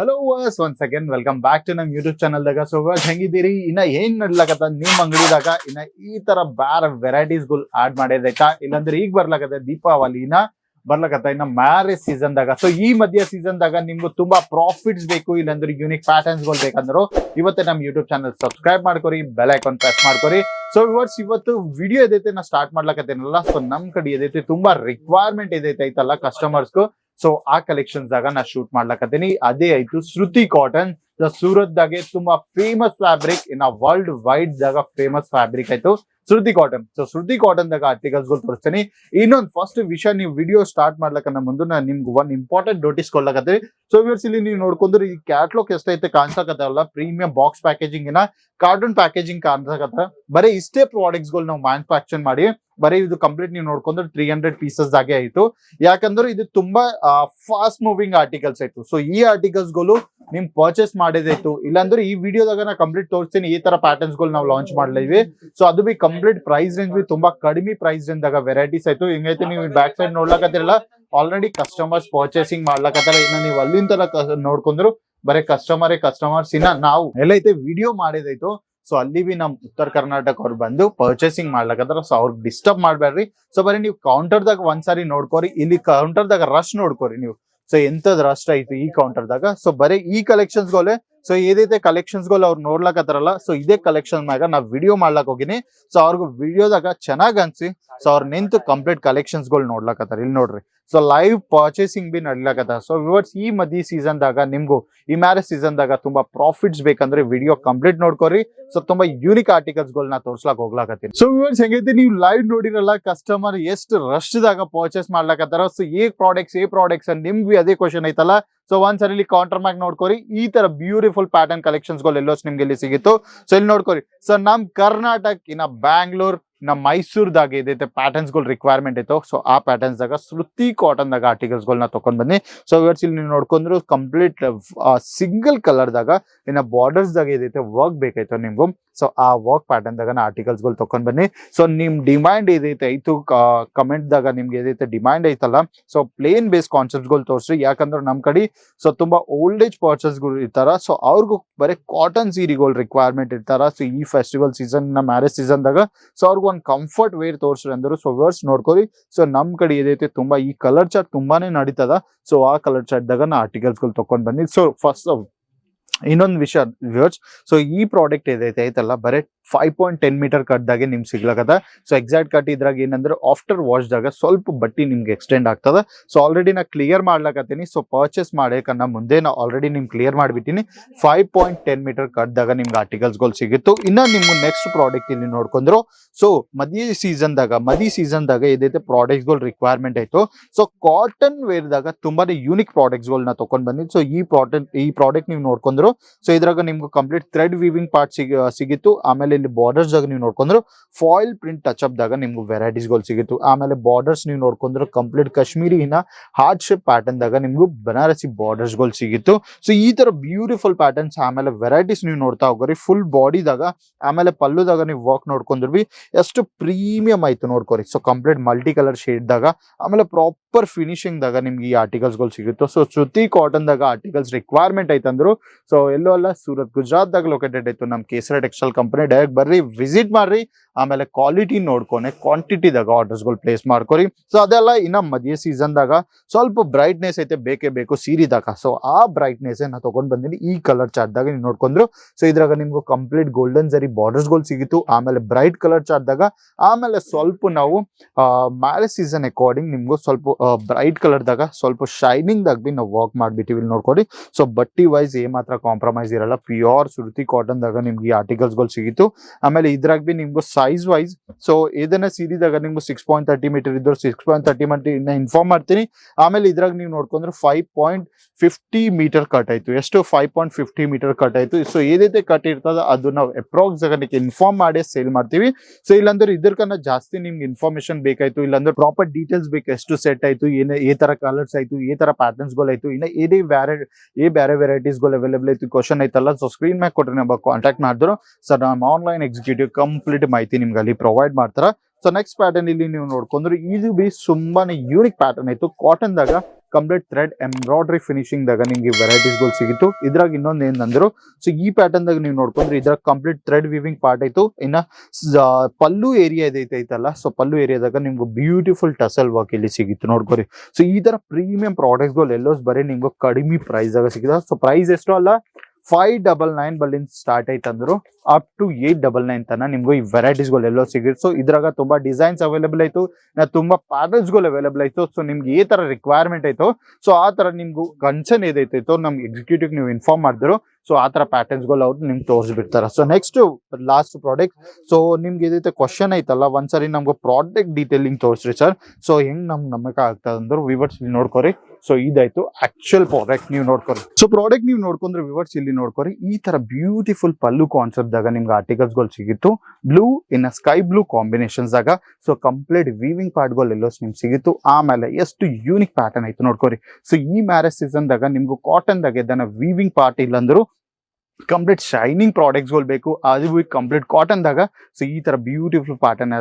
Hello viewers one second welcome back to ನಮ್ YouTube ಚಾನಲ್ದಾಗ so ಹೆಂಗಿದ್ದೀರಿ? ಇನ್ನ ಏನ್ ನಡ್ಲಕತ್ತ ನಿಮ್ ಅಂಗಡಿದಾಗ ಇನ್ನ ಈ ತರ ಬ್ಯಾರ ವೆರೈಟೀಸ್ಗಳು ಆಡ್ ಮಾಡಿದೈತಾ ಇಲ್ಲಾಂದ್ರೆ ಈಗ ಬರ್ಲಕತ್ತ ದೀಪಾವಳಿನ. ಬರ್ಲಕತ್ತ ಇನ್ನ ಮ್ಯಾರೇಜ್ ಸೀಸನ್ ದಾಗ. ಸೊ ಈ ಮಧ್ಯ ಸೀಸನ್ ದಾಗ ನಿಮ್ಗೆ ತುಂಬಾ ಪ್ರಾಫಿಟ್ಸ್ ಬೇಕು, ಇಲ್ಲಾಂದ್ರೆ ಯೂನಿಕ್ ಪ್ಯಾಟರ್ನ್ಸ್ಗಳು ಬೇಕಂದ್ರು ಇವತ್ತೇ ನಮ್ ಯೂಟ್ಯೂಬ್ ಚಾನಲ್ ಸಬ್ಸ್ಕ್ರೈಬ್ ಮಾಡ್ಕೊರಿ ಬೆಲ್ ಐಕಾನ್ ಪ್ರೆಸ್ ಮಾಡ್ಕೊರಿ. ಸೊ ಇವರ್ಸ್ ಇವತ್ತು ವಿಡಿಯೋ ಏದೈತೆ ನಾ ಸ್ಟಾರ್ಟ್ ಮಾಡ್ಲಕತ್ತೇನಲ್ಲ? ಸೊ ನಮ್ ಕಡೆ ಏದೈತೆ ತುಂಬಾ ರಿಕ್ವೈರ್ಮೆಂಟ್ ಏದೈತೆ ಐತಲ್ಲ ಕಸ್ಟಮರ್ಸ್ಗೂ ಸೊ ಆ ಕಲೆಕ್ಷನ್ಸ್ ದಾಗ ನಾ ಶೂಟ್ ಮಾಡ್ಲಕತ್ತೀನಿ. ಅದೇ ಆಯ್ತು ಶ್ರುತಿ ಕಾಟನ್ ಸೂರತ್ ದಾಗೆ ತುಂಬಾ famous fabric in world wide ದಾಗ ಫೇಮಸ್ ಫ್ಯಾಬ್ರಿಕ್ ಆಯ್ತು Shruti cotton so Shruti cotton ದಾಗ ಆರ್ಟಿಕಲ್ಸ್ಗಳು ತೋರಿಸ್ತೀನಿ. ಇನ್ನೊಂದು ಫಸ್ಟ್ ವಿಷಯ ನೀವು ವಿಡಿಯೋ ಸ್ಟಾರ್ಟ್ ಮಾಡ್ಲಕ್ಕ ಮುಂದೆ ನಾನು ನಿಮ್ಗೆ ಒಂದ್ ಇಂಪಾರ್ಟೆಂಟ್ ನೋಟಿಸ್ ಕೊಡ್ಲಕತ್ತೀರಿ ಸೊ ಇವ್ರ್ಸ್ ಇಲ್ಲಿ ನೀವು ನೋಡ್ಕೊಂಡ್ರೆ ಈ ಕ್ಯಾಟ್ಲಾಗ್ ಎಷ್ಟೈತೆ ಕಾಣಿಸಕತ್ತಲ್ಲ ಪ್ರೀಮಿಯಂ ಬಾಕ್ಸ್ ಪ್ಯಾಕೇಜಿಂಗ್ ಇನ ಕಾರ್ಟೂನ್ ಪ್ಯಾಕೇಜಿಂಗ್ ಕಾಣಿಸಕತ್ತ. ಬರೀ ಇಷ್ಟೇ ಪ್ರಾಡಕ್ಟ್ಸ್ಗಳು ನಾವು ಮ್ಯಾನುಫ್ಯಾಕ್ಚರ್ ಮಾಡಿ, ಬರೀ ಇದು ಕಂಪ್ಲೀಟ್ ನೀವು ನೋಡ್ಕೊಂಡ್ರೆ ತ್ರೀ ಹಂಡ್ರೆಡ್ ಪೀಸಸ್ ಆಗಿ ಆಯ್ತು. ಯಾಕಂದ್ರೆ ಇದು ತುಂಬಾ ಫಾಸ್ಟ್ ಮೂವಿಂಗ್ ಆರ್ಟಿಕಲ್ಸ್ ಆಯ್ತು. ಸೊ ಈ ಆರ್ಟಿಕಲ್ಸ್ಗಳು ನಿಮ್ ಪರ್ಚೇಸ್ ಮಾಡಿದಾಯ್ತು ಇಲ್ಲಾಂದ್ರೆ ಈ ವಿಡಿಯೋದಾಗ ನಾ ಕಂಪ್ಲೀಟ್ ತೋರಿಸ್ತೀನಿ, ಈ ತರ ಪ್ಯಾಟರ್ನ್ಸ್ಗಳು ನಾವು ಲಾಂಚ್ ಮಾಡ್ಲಿವಿ ಸೊ ಅದು B complete price range B ತುಂಬಾ ಕಡಿಮೆ ಪ್ರೈಸ್ ರೇಂಜ್ ದಾಗ ವೆರೈಟೀಸ್ ಆಯ್ತು. ಹಿಂಗೈತೆ ನೀವು ಬ್ಯಾಕ್ ಸೈಡ್ ನೋಡ್ಲಾಕತ್ತಿರಲ್ಲ ಆಲ್ರೆಡಿ ಕಸ್ಟಮರ್ಸ್ ಪರ್ಚೇಸಿಂಗ್ ಮಾಡ್ಲಾಕತ್ತಾರ. ಇನ್ನ ನೀವು ಅಲ್ಲಿಂದ ನೋಡ್ಕೊಂಡ್ರು, ಬರೀ ಕಸ್ಟಮರೇ ಕಸ್ಟಮರ್ಸ್ ಇನ್ನ ನಾವು. ಎಲ್ಲೈತೆ ವಿಡಿಯೋ ಮಾಡಿದಾಯ್ತು ಸೊ ಅಲ್ಲಿ ಬಿ ನಮ್ ಉತ್ತರ ಕರ್ನಾಟಕ ಅವ್ರು ಬಂದು ಪರ್ಚೇಸಿಂಗ್ ಮಾಡ್ಲಾಕತ್ತಾರ. ಸೊ ಅವ್ರಿಗೆ ಡಿಸ್ಟರ್ಬ್ ಮಾಡ್ಬೇಡ್ರಿ ಸೊ ಬರೀ ನೀವು ಕೌಂಟರ್ದಾಗ ಒಂದ್ಸಾರಿ ನೋಡ್ಕೋರಿ. ಇಲ್ಲಿ ಕೌಂಟರ್ದಾಗ ರಶ್ ನೋಡ್ಕೋರಿ ನೀವು. ಸೊ ಎಂತದ್ ರಾಷ್ಟ್ರ ಆಯ್ತು ಈ ಕೌಂಟರ್ದಾಗ ಸೊ ಬರೀ ಈ ಕಲೆಕ್ಷನ್ಸ್ ಗೋಲೆ ಸೊ ಏದೈತೆ ಕಲೆಕ್ಷನ್ಸ್ಗಳು ಅವ್ರು ನೋಡ್ಲಾಕತ್ತಾರಲ್ಲ ಸೊ ಇದೇ ಕಲೆಕ್ಷನ್ ಮ್ಯಾಗ ನಾ ವಿಡಿಯೋ ಮಾಡ್ಲಾಕ್ ಹೋಗಿನಿ. ಸೊ ಅವ್ರಿಗೂ ವಿಡಿಯೋದಾಗ ಚೆನ್ನಾಗ್ ಅನ್ಸಿ. ಸೊ ಅವ್ರು ನಿಂತು ಕಂಪ್ಲೀಟ್ ಕಲೆಕ್ಷನ್ಸ್ಗಳು ನೋಡ್ಲಕತ್ತಾರ ಇಲ್ಲಿ ನೋಡ್ರಿ. ಸೊ ಲೈವ್ ಪರ್ಚೇಸಿಂಗ್ ಬಿ ನಡ್ಲಾಗದ. ಸೊ ವಿವರ್ಸ್ ಈ ಮದಿ ಸೀಸನ್ ದಾಗ ನಿಮ್ಗೂ, ಈ ಮ್ಯಾರೇಜ್ ಸೀಸನ್ ದಾಗ ತುಂಬಾ ಪ್ರಾಫಿಟ್ಸ್ ಬೇಕಂದ್ರೆ ವಿಡಿಯೋ ಕಂಪ್ಲೀಟ್ ನೋಡ್ಕೋರಿ. ಸೊ ತುಂಬಾ ಯೂನಿಕ್ ಆರ್ಟಿಕಲ್ಸ್ ಗಳನ್ನ ತೋರ್ಸ್ಲಾಕ್ ಹೋಗ್ಲಾಕತ್ತೀನಿ. ಸೊ ವಿವರ್ಸ್ ಹೆಂಗೈತಿ? ನೀವು ಲೈವ್ ನೋಡಿರಲ್ಲ ಕಸ್ಟಮರ್ ಎಷ್ಟು ರಶ್ ದಾಗ ಪರ್ಚೇಸ್ ಮಾಡ್ಲಾಕತ್ತಾರ? ಸೊ ಏ ಪ್ರಾಡಕ್ಟ್ಸ್ ಏ ಪ್ರಾಡಕ್ಟ್ಸ್ ನಿಮ್ಗೆ ಅದೇ ಕ್ವಶನ್ ಐತಲ್ಲ? ಸೊ ಒಂದ್ಸರಿ ಇಲ್ಲಿ ಕೌಂಟರ್ ಮ್ಯಾಗ್ ನೋಡ್ಕೋರಿ. ಈ ತರ ಬ್ಯೂಟಿಫುಲ್ ಪ್ಯಾಟರ್ನ್ ಕಲೆಕ್ಷನ್ಸ್ಗಳು ಎಲ್ಲೋಸ್ ನಿಮ್ಗೆ ಇಲ್ಲಿ ಸಿಗಿತ್ತು. ಸೊ ಇಲ್ಲಿ ನೋಡ್ಕೊರಿ. ಸೊ ನಮ್ ಕರ್ನಾಟಕ ಇನ್ನ ಬ್ಯಾಂಗ್ಳೂರ್ ನಮ್ಮ ಮೈಸೂರ್ದಾಗ ಇದೈತೆ ಪ್ಯಾಟರ್ನ್ಸ್ಗಳು ರಿಕ್ವೈರ್ಮೆಂಟ್ ಐತೋ ಸೊ ಆ ಪ್ಯಾಟರ್ನ್ಸ್ ದಾಗ ಶ್ರುತಿ ಕಾಟನ್ ದಾಗ ಆರ್ಟಿಕಲ್ಸ್ ಗಳನ್ನ ತಕೊಂಡ್ ಬನ್ನಿ ಸೊ ಇವರ್ಸ್ ಇಲ್ಲಿ ನೀವು ನೋಡ್ಕೊಂಡ್ರು ಕಂಪ್ಲೀಟ್ ಸಿಂಗಲ್ ಕಲರ್ ದಾಗ ಇನ್ನ ಬಾರ್ಡರ್ಸ್ ದಾಗ ಇದೈತೆ ವರ್ಕ್ ಬೇಕಾಯ್ತು ನಿಮ್ಗೂ. ಸೊ ಆ ವರ್ಕ್ ಪ್ಯಾಟರ್ನ್ ದಾಗ ಆರ್ಟಿಕಲ್ಸ್ಗಳು ತಕೊಂಡ್ ಬನ್ನಿ ಸೊ ನಿಮ್ಮ ಡಿಮ್ಯಾಂಡ್ ಏದೈತೆ ಐತು ಕಮೆಂಟ್ ದಾಗ ನಿಮ್ಗೆ ಏದೈತೆ ಡಿಮ್ಯಾಂಡ್ ಐತಲ್ಲ ಸೊ ಪ್ಲೇನ್ ಬೇಸ್ ಕಾನ್ಸೆಪ್ಟ್ಗಳು ತೋರಿಸ್ರಿ. ಯಾಕಂದ್ರೆ ನಮ್ಮ ಕಡೆ ಸೊ ತುಂಬಾ ಓಲ್ಡ್ ಏಜ್ ಪರ್ಚೇಸ್ಗಳು ಇರ್ತಾರ ಸೊ ಅವ್ರಿಗೂ ಬರೀ ಕಾಟನ್ ಸೀರೆಗಳು ರಿಕ್ವೈರ್ಮೆಂಟ್ ಇರ್ತಾರ. ಸೊ ಈ ಫೆಸ್ಟಿವಲ್ ಸೀಸನ್ ಮ್ಯಾರೇಜ್ ಸೀಸನ್ ದಾಗ ಸೊ ಅವ್ರಿಗೆ ಒಂದು ಕಂಫರ್ಟ್ ವೇರ್ ತೋರಿಸ್ರಿ ಅಂದ್ರು. ಸೊ ವರ್ಸ್ ನೋಡ್ಕೋರಿ ಸೊ ನಮ್ ಕಡೆ ಏದೈತೆ ತುಂಬಾ, ಈ ಕಲರ್ ಚಾರ್ಟ್ ತುಂಬಾನೇ ನಡೀತದ. ಸೊ ಆ ಕಲರ್ ಚಾರ್ಟ್ ದಾಗ ನಾ ಆರ್ಟಿಕಲ್ಸ್ಗಳು ತಕೊಂಡ್ ಬನ್ನಿ ಸೊ ಫಸ್ಟ್ ಇನ್ನೊಂದು ವಿಷಯ ವ್ಯೂರ್ಸ್ ಸೊ ಈ ಪ್ರಾಡಕ್ಟ್ ಏದೈತೆ ಐತಲ್ಲ ಬರೀ ಫೈವ್ ಪಾಯಿಂಟ್ ಟೆನ್ ಮೀಟರ್ ಕಟ್ದಾಗೆ ನಿಮ್ಗೆ ಸಿಗ್ಲಕದ ಸೊ ಎಕ್ಸಾಕ್ಟ್ ಕಟ್ ಇದ್ರಾಗ ಏನಂದ್ರೆ ಆಫ್ಟರ್ ವಾಶ್ದಾಗ ಸ್ವಲ್ಪ ಬಟ್ಟಿ ನಿಮ್ಗೆ ಎಕ್ಸ್ಟೆಂಡ್ ಆಗ್ತದ. ಸೊ ಆಲ್ರೆಡಿ ನಾ ಕ್ಲಿಯರ್ ಮಾಡ್ಲಕತ್ತೀನಿ. ಸೊ ಪರ್ಚೇಸ್ ಮಾಡಬೇಕನ್ನ ಮುಂದೆ ನಾ ಆಲ್ರೆಡಿ ನಿಮ್ಗೆ ಕ್ಲಿಯರ್ ಮಾಡ್ಬಿಟ್ಟಿನಿ. ಫೈವ್ ಪಾಯಿಂಟ್ ಟೆನ್ ಮೀಟರ್ ಕಟ್ದಾಗ ನಿಮ್ಗೆ ಆರ್ಟಿಕಲ್ಸ್ಗಳು ಇನ್ನು ನಿಮ್ಗೆ ನೆಕ್ಸ್ಟ್ ಪ್ರಾಡಕ್ಟ್ ಇಲ್ಲಿ ನೋಡ್ಕೊಂಡ್ರು. ಸೊ ಮದಿ ಸೀಸನ್ದಾಗ ಮದಿ ಸೀಸನ್ ದಾಗ ಏದೈತೆ ಪ್ರಾಡಕ್ಟ್ಗಳು ರಿಕ್ವೈರ್ಮೆಂಟ್ ಆಯಿತು. ಸೊ ಕಾಟನ್ ವೇರ್ ದಾಗ ತುಂಬಾನೇ ಯೂನಿಕ್ ನಾ ತಕೊಂಡ್ ಬಂದಿದ್ದು ಸೊ ಈ ಪ್ರಾಡಕ್ಟ್ ಈ ಪ್ರಾಡಕ್ಟ್ ನೀವು ನೋಡ್ಕೊಂಡ್ರು ಸೊ ಇದ್ರಾಗ ನಿಮ್ಗೆ ಕಂಪ್ಲೀಟ್ ಥ್ರೆಡ್ ವಿವಿಂಗ್ ಪಾರ್ಟ್ ಸಿಗಿತು ಸಿಗಿತ್ತು. ಆಮೇಲೆ ಇಲ್ಲಿ ಬಾರ್ಡರ್ಸ್ ನೀವು ನೋಡ್ಕೊಂಡ್ರು. ಫಾಯಿಲ್ ಪ್ರಿಂಟ್ ಟಚ್ ಅಪ್ ದಾಗ ನಿಮ್ಗೆ ವೆರೈಟೀಸ್ಗಳು ಆಮೇಲೆ ಬಾರ್ಡರ್ಸ್ ನೀವು ನೋಡ್ಕೊಂಡ್ರು complete Kashmiri heart shape pattern ದಾಗ ನಿಮ್ಗೆ ಬನಾರಸಿ ಬಾರ್ಡರ್ಸ್ಗಳು ಸಿಗಿತ್ತು. ಸೊ ಈ ತರ ಬ್ಯೂಟಿಫುಲ್ ಪ್ಯಾಟರ್ನ್ಸ್ ಆಮೇಲೆ ವೆರೈಟೀಸ್ ನೀವು ನೋಡ್ತಾ ಹೋಗ್ರಿ. ಫುಲ್ ಬಾಡಿದಾಗ ಆಮೇಲೆ ಪಲ್ಲುದಾಗ ನೀವು ವರ್ಕ್ ನೋಡ್ಕೊಂಡ್ರು ಎಷ್ಟು ಪ್ರೀಮಿಯಂ ಆಯ್ತು ನೋಡ್ಕೊರಿ. So complete multi colour shade ದಾಗ, ಆಮೇಲೆ ಪ್ರಾಪರ್ ಫಿನಿಶಿಂಗ್ ದಾಗ ನಿಮ್ಗೆ ಈ ಆರ್ಟಿಕಲ್ಸ್ಗಳು ಸಿಗುತ್ತೆ. ಸೊ ಶ್ರುತಿ ಕಾಟನ್ ದಾಗ ಆರ್ಟಿಕಲ್ಸ್ ರಿಕ್ವೈರ್ಮೆಂಟ್ ಐತಂದ್ರು. ಸೊ ಎಲ್ಲೋ ಅಲ್ಲ, ಸೂರತ್ ಗುಜರಾತ್ದಾಗ ಲೊಕೇಟೆಡ್ ಆಯ್ತು ನಮ್ಮ ಕೇಸರ ಟೆಕ್ಸ್ಟೈಲ್ ಕಂಪನಿ ಡೈರೆಕ್ಟ್ ಬರ್ರಿ ವಿಸಿಟ್ ಮಾಡ್ರಿ. ಆಮೇಲೆ ಕ್ವಾಲಿಟಿ ನೋಡ್ಕೊನೆ ಕ್ವಾಂಟಿಟಿದಾಗ ಆರ್ಡರ್ಸ್ಗಳು ಪ್ಲೇಸ್ ಮಾಡ್ಕೊರಿ. ಸೊ ಅದೆಲ್ಲ ಇನ್ನ ಮದುವೆ ಸೀಸನ್ದಾಗ ಸ್ವಲ್ಪ ಬ್ರೈಟ್ನೆಸ್ ಐತೆ, ಬೇಕೇ ಬೇಕು ಸೀರಿದಾಗ. ಸೊ ಆ ಬ್ರೈಟ್ನೆಸ್ ನಾ ತೊಗೊಂಡ್ ಬಂದಿನಿ. ಈ ಕಲರ್ ಚಾರ್ಟ್ ದಾಗ ನೀವು ನೋಡ್ಕೊಂಡ್ರು. ಸೊ ಇದ್ರಾಗ ನಿಮ್ಗೂ ಕಂಪ್ಲೀಟ್ ಗೋಲ್ಡನ್ ಜರಿ ಬಾರ್ಡರ್ಸ್ ಸಿಗಿತು. ಆಮೇಲೆ ಬ್ರೈಟ್ ಕಲರ್ ಚಾರ್ಟ್ ದಾಗ. ಆಮೇಲೆ ಸ್ವಲ್ಪ ನಾವು ಮ್ಯಾರೇಜ್ ಸೀಸನ್ ಅಕಾರ್ಡಿಂಗ್ ನಿಮ್ಗೂ ಸ್ವಲ್ಪ ಬ್ರೈಟ್ ಕಲರ್ದಾಗ ಸ್ವಲ್ಪ ಶೈನಿಂಗ್ ಭೀ ನಾವು ವಾಕ್ ಮಾಡಿಬಿಟ್ಟಿವಿ ಇಲ್ಲಿ ನೋಡ್ಕೊಡಿ ಸೊ ಬಟ್ಟಿ ವೈಸ್ ಏ ಮಾತ್ರ ಕಾಂಪ್ರಮೈಸ್ ಇರಲ್ಲ. ಪ್ಯೂರ್ ಸುರುತಿ ಕಾಟನ್ದಾಗ ನಿಮ್ಗೆ ಈ ಆರ್ಟಿಕಲ್ಸ್ ಸಿಗಿತು. ಆಮೇಲೆ ಇದ್ರಾಗ ಭೀ ನಿಮ್ಗೂ ಸೈಜ್ ವೈಸ್ ಸೊ ಏದನ್ನ ಸೀರಿದಾಗ ನಿಮ್ಗೆ ಸಿಕ್ಸ್ ಪಾಯಿಂಟ್ ತರ್ಟಿ ಮೀಟರ್ ಇದ್ರು six point thirty meter inform ಮಾಡ್ತೀನಿ. ಆಮೇಲೆ ಇದ್ರಾಗ ನೀವು ನೋಡ್ಕೊಂಡ್ರೆ five point fifty meter cut ಆಯ್ತು. ಎಷ್ಟು? Five point fifty meter cut ಆಯ್ತು. ಸೊ ಏದೈತೆ ಕಟ್ ಇರ್ತದ ಅದು ನಾವು ಅಪ್ರಾಕ್ಸ್ ನಿಮಗೆ ಇನ್ಫಾರ್ಮ್ ಮಾಡಿ ಸೇಲ್ ಮಾಡ್ತೀವಿ. ಸೊ ಇಲ್ಲಾಂದ್ರೆ ಇದ್ರಕ್ಕನ್ನ ಜಾಸ್ತಿ ನಿಮ್ಗೆ ಇನ್ಫಾರ್ಮೇಶನ್ ಬೇಕಾಯ್ತು. ಇಲ್ಲಾಂದ್ರೆ ಪ್ರಾಪರ್ ಡೀಟೇಲ್ಸ್ ಬೇಕು. ಎಷ್ಟು ಸೆಟ್ ಆಯ್ತು, ಏನೇ, ಏ ತರ ಕಲರ್ಸ್ ಆಯ್ತು, ಏ ತರ ಪ್ಯಾಟರ್ನ್ಸ್ಗಳು ಆಯ್ತು. ಇನ್ನ ಏನೇ ಬೇರೆ ಏ ಬೇರೆ ವೆರೈಟೀಸ್ಗಳು ಅವೈಲೇಬಲ್ ಐತಿ ಕ್ವಶನ್ ಐತಲ್ಲ ಸೊ ಸ್ಕ್ರೀನ್ ಮ್ಯಾಗ ಕೊಟ್ಟರೆ ನಮ್ಮ ಕಾಂಟ್ಯಾಕ್ಟ್ ಮಾಡಿದ್ರು. ಸರ್ ನಮ್ಮ ಆನ್ಲೈನ್ ಎಕ್ಸಿಕ್ಯೂಟಿವ್ ಕಂಪ್ಲೀಟ್ ಮಾಹಿತಿ ನಿಮ್ಗೆ ಅಲ್ಲಿ ಪ್ರೊವೈಡ್ ಮಾಡ್ತಾರ. ಸೊ ನೆಕ್ಸ್ಟ್ ಪ್ಯಾಟರ್ನ್ ಇಲ್ಲಿ ನೀವು ನೋಡ್ಕೊಂಡ್ರೆ ಇದು ಬಿ ತುಂಬಾನೇ ಯೂನಿಕ್ ಪ್ಯಾಟರ್ನ್ ಐತು ಕಾಟನ್ ದಾಗ ಕಂಪ್ಲೀಟ್ ಥ್ರೆಡ್ ಎಂಬ್ರಾಯ್ಡ್ರಿ ಫಿನಿಶಿಂಗ್ ದಾಗ ನಿಮ್ಗೆ ವೆರೈಟೀಸ್ಗಳು ಸಿಗಿತ್ತು. ಇದ್ರಾಗ ಇನ್ನೊಂದ್ ಏನಂದ್ರು ಸೊ ಈ ಪ್ಯಾಟರ್ನ್ ದಾಗ ನೀವು ನೋಡ್ಕೊಂಡ್ರೆ ಇದ್ರಾಗ ಕಂಪ್ಲೀಟ್ ಥ್ರೆಡ್ ವಿವಿಂಗ್ ಪಾರ್ಟ್ ಆಯ್ತು. ಇನ್ನ ಪಲ್ಲು ಏರಿಯಾ ಇದೈತೈತಲ್ಲ ಸೊ ಪಲ್ಲು ಏರಿಯಾದಾಗ ನಿಮ್ಗೆ ಬ್ಯೂಟಿಫುಲ್ ಟಸಲ್ ವರ್ಕ್ ಇಲ್ಲಿ ಸಿಗಿತ್ತು ನೋಡ್ಕೊರಿ. ಸೊ ಈ ತರ ಪ್ರೀಮಿಯಂ ಪ್ರಾಡಕ್ಟ್ಸ್ಗಳು ಎಲ್ಲೋಸ್ ಬರೀ ನಿಮ್ಗೆ ಕಡಿಮೆ ಪ್ರೈಸ್ ಆಗ ಸಿಗಿದೆ ಸೊ ಪ್ರೈಸ್ ಎಷ್ಟು ಅಲ್ಲ ಫೈವ್ ಡಬಲ್ ನೈನ್ ಬಲ್ಲಿಂದ start ಐತಂದ್ರು up to eight double nine ತನ ನಿಮ್ಗೂ ಈ ವೆರೈಟೀಸ್ಗಳು ಎಲ್ಲೋ ಸಿಗುತ್ತೆ ಸೊ ಇದ್ರಾಗ ತುಂಬಾ ಡಿಸೈನ್ಸ್ ಅವೈಲೇಬಲ್ ಆಯ್ತು ತುಂಬಾ ಪ್ಯಾಟರ್ನ್ಸ್ಗಳು ಅವೈಲೇಬಲ್ ಆಯ್ತು ಸೊ ನಿಮ್ಗೆ ಈ ತರ ರಿಕ್ವೈರ್ಮೆಂಟ್ ಆಯ್ತು ಸೊ ಆ ತರ ನಿಮ್ಗೂ ಕನ್ಸರ್ನ್ ಏದೈತೈತೋ ನಮ್ಗೆ ಎಕ್ಸಿಕ್ಯೂಟಿವ್ ನೀವು ಇನ್ಫಾರ್ಮ್ ಮಾಡಿದ್ರು ಸೊ ಆ ತರ ಪ್ಯಾಟರ್ನ್ಸ್ಗಳು ಅವ್ರು ನಿಮ್ಗೆ ತೋರಿಸ್ಬಿಡ್ತಾರೆ. So next last product so ನಿಮ್ಗೆ ಇದೈತೆ ಕ್ವಶನ್ ಐತಲ್ಲ ಒಂದ್ಸರಿ ನಮ್ಗೆ ಪ್ರಾಡಕ್ಟ್ ಡೀಟೇಲಿಂಗ್ ತೋರಿಸ್ರಿ ಸರ್ ಸೊ ಹೆಂಗ್ ನಮ್ಗೆ ನಮಗೆ ಆಗ್ತದೆ ಅಂದ್ರೆ ವಿವರ್ಸ್ ನೋಡ್ಕೊರಿ. ಸೊ ಇದಾಯ್ತು ಆಕ್ಚುಯಲ್ ಪ್ರಾಡಕ್ಟ್ ನೀವು ನೋಡ್ಕೊರಿ. ಸೊ ಪ್ರಾಡಕ್ಟ್ ನೀವು ನೋಡ್ಕೊಂಡ್ರೆ ವಿವರ್ಸ್ ಇಲ್ಲಿ ನೋಡ್ಕೊರಿ. ಈ ತರ ಬ್ಯೂಟಿಫುಲ್ ಪಲ್ಲು ಕಾನ್ಸೆಪ್ಟ್ ದಾಗ ನಿಮ್ಗೆ ಆರ್ಟಿಕಲ್ಸ್ಗಳು ಸಿಗಿತ್ತು blue in sky blue combinations ದಾಗ. ಸೊ ಕಂಪ್ಲೀಟ್ ವೀವಿಂಗ್ ಪಾರ್ಟ್ಗಳು ಎಲ್ಲೋ ನಿಮ್ಗೆ ಸಿಗಿತ್ತು. ಆಮೇಲೆ ಎಷ್ಟು ಯೂನಿಕ್ ಪ್ಯಾಟರ್ನ್ ಆಯ್ತು ನೋಡ್ಕೊರಿ. ಸೊ ಈ ಮ್ಯಾರೇಜ್ ಸೀಸನ್ ದಾಗ ನಿಮ್ಗೂ ಕಾಟನ್ ದಾಗ ಇದನ್ನ ವೀವಿಂಗ್ ಪಾರ್ಟ್ ಇಲ್ಲಂದ್ರು ಕಂಪ್ಲೀಟ್ ಶೈನಿಂಗ್ ಪ್ರಾಡಕ್ಟ್ಸ್ಗಳು ಬೇಕು. ಅದು ಕಂಪ್ಲೀಟ್ ಕಾಟನ್ದಾಗ ಸೊ ಈ ಥರ ಬ್ಯೂಟಿಫುಲ್ ಪ್ಯಾಟರ್ನ್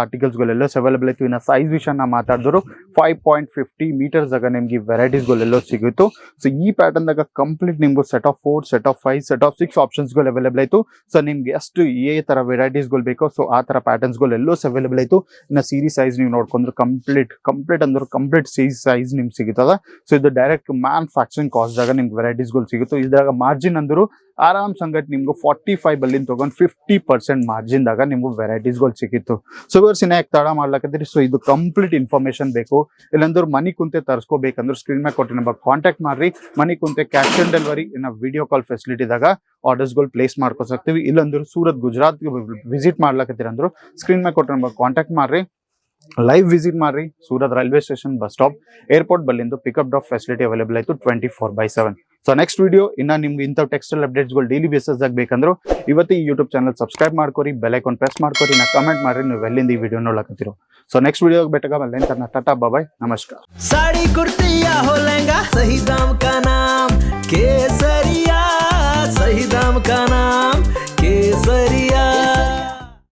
ಆರ್ಟಿಕಲ್ಸ್ ಗಳೆಲ್ಲ ಅವೈಲೇಬಲ್ ಆಯ್ತು ಇನ್ನ ಸೈಜ್ ವಿಷಯ ನಾ ಮಾತಾಡಿದ್ರು ಫೈವ್ ಪಾಯಿಂಟ್ ಫಿಫ್ಟಿ ಮೀಟರ್ಸ್ ದಾಗ ನಿಮ್ಗೆ ಈ ಗಳೆಲ್ಲ ಸಿಗುತ್ತು. ಸೊ ಈ ಪ್ಯಾಟರ್ನ್ದಾಗ ಕಂಪ್ಲೀಟ್ ನಿಮ್ಗೆ set of four set of five set of six ಆಪ್ಷನ್ಸ್ಗಳು available ಆಯಿತು ಸೊ ನಿಮ್ಗೆ ಎಷ್ಟು ಏ ತರ ವೆರೈಟೀಸ್ಗಳು ಬೇಕೋ. ಸೊ ಆ ಥರ ಪ್ಯಾಟರ್ನ್ಸ್ಗಳು ಎಲ್ಲೋ ಅವೈಲೇಬಲ್ ಆಯಿತು ಇನ್ನ ಸೀರೀಸ್ ಸೈಜ್ ನೀವು ನೋಡ್ಕೊಂಡ್ರೆ ಕಂಪ್ಲೀಟ್ ಕಂಪ್ಲೀಟ್ ಅಂದ್ರೆ ಕಂಪ್ಲೀಟ್ ಸೀರೀಸ್ ಸೈಜ್ ನಿಮ್ಗೆ ಸಿಗುತ್ತದ. ಸೊ ಇದು ಡೈರೆಕ್ಟ್ ಮ್ಯಾನುಫ್ಯಾಕ್ಚರಿಂಗ್ ಕಾಸ್ಟ್ ದಾಗ ನಿಮ್ಗೆ ವೆರೈಟೀಸ್ಗಳು ಸಿಗುತ್ತೆ. ಇದ್ರಾಗ ಮಾರ್ಜಿನ್ ಅಂದ್ರು ಆರಾಮ್ ಸಂಗಟ್ ನಿಮ್ಗೆ ಫಾರ್ಟಿ ಫೈವ್ ಅಲ್ಲಿ ತಗೊಂಡ್ ಫಿಫ್ಟಿ ಪರ್ಸೆಂಟ್ ಮಾರ್ಜಿನ್ ದಾಗ ನಿಮ್ಗೆ ವೆರೈಟೀಸ್ಗಳು ಸಿಕ್ಕಿತ್ತು ಸೊ ಇವ್ರು ತಡ ಮಾಡ್ಲಕತ್ತೀರಿ? ಸೊ ಇದು ಕಂಪ್ಲೀಟ್ ಇನ್ಫಾರ್ಮೇಶನ್ ಬೇಕು. ಇಲ್ಲಂದ್ರೆ ಮನಿ ಕುಂತೆ ತರಿಸ್ಕೋಬೇಕಂದ್ರೆ ಸ್ಕ್ರೀನ್ ಮೇಲೆ ಕೊಟ್ಟು ನಮಗೆ ಕಾಂಟ್ಯಾಕ್ಟ್ ಮಾಡ್ರಿ. ಮನಿ ಕುಂತೆ ಕ್ಯಾಶ್ ಆನ್ ಡೆಲಿವರಿ ಇನ್ನ ವಿಡಿಯೋ ಕಾಲ್ ಫೆಸಿಲಿಟಿದಾಗ ಆರ್ಡರ್ಸ್ಗಳು ಪ್ಲೇಸ್ ಮಾಡ್ಕೊಸಾಕ್ತಿವಿ ಇಲ್ಲಂದ್ರೆ ಸೂರತ್ ಗುಜರಾತ್ ವಿಸಿಟ್ ಮಾಡ್ಲಕತ್ತೀರಿ ಅಂದ್ರು ಸ್ಕ್ರೀನ್ ಮೇಲೆ ಕೊಟ್ಟು ನಮಗೆ ಕಾಂಟ್ಯಾಕ್ಟ್ ಮಾಡ್ರಿ. ಲೈವ್ ವಿಸಿಟ್ ಮಾಡ್ರಿ. Surat railway station bus stop airport ಬಲ್ಲಿಂದು ಪಿಕಪ್ ಡ್ರಾಪ್ ಫೆಸಿಲಿಟಿ ಅವೈಲೇಬಲ್ ಆಯಿತು twenty four by seven so next video ಇನ್ನ ನಿಮ್ಗೆ ಇಂಥ ಟೆಕ್ಸ್ಟೈಲ್ ಅಪ್ಡೇಟ್ಸ್ಗಳು ಡೈಲಿ ಬೇಸಸ್ ಆಗಿ ಬೇಕಂದ್ರೆ, ಇವತ್ತು ಈ ಯೂಟ್ಯೂಬ್ ಚಾನಲ್ ಸಬ್ಸ್ಕ್ರೈಬ್ ಮಾಡ್ಕೊರಿ ಐಕಾನ್ ಪ್ರೆಸ್ ಮಾಡ್ಕೊರಿ ನಾ ಕಮೆಂಟ್ ಮಾಡ್ರಿ, ನೀವು ಎಲ್ಲಿಂದ ಈ ವಿಡಿಯೋ ನೋಡಕತ್ತೀರೋ ಸೊ ನೆಕ್ಸ್ಟ್ ವಿಡಿಯೋ ಬೆಟ್ಟಾಗ ಮೇಲೆ ಟಾಟಾ ಬಾಬಾಯ್ ನಮಸ್ಕಾರ. ಸಾಡಿ ಕುರ್ತಿಯಾ ಹೋ ಸಹಿ ಕೇಸರಿಯಾ ಸಹಿ ಕೇಸರಿಯಾ.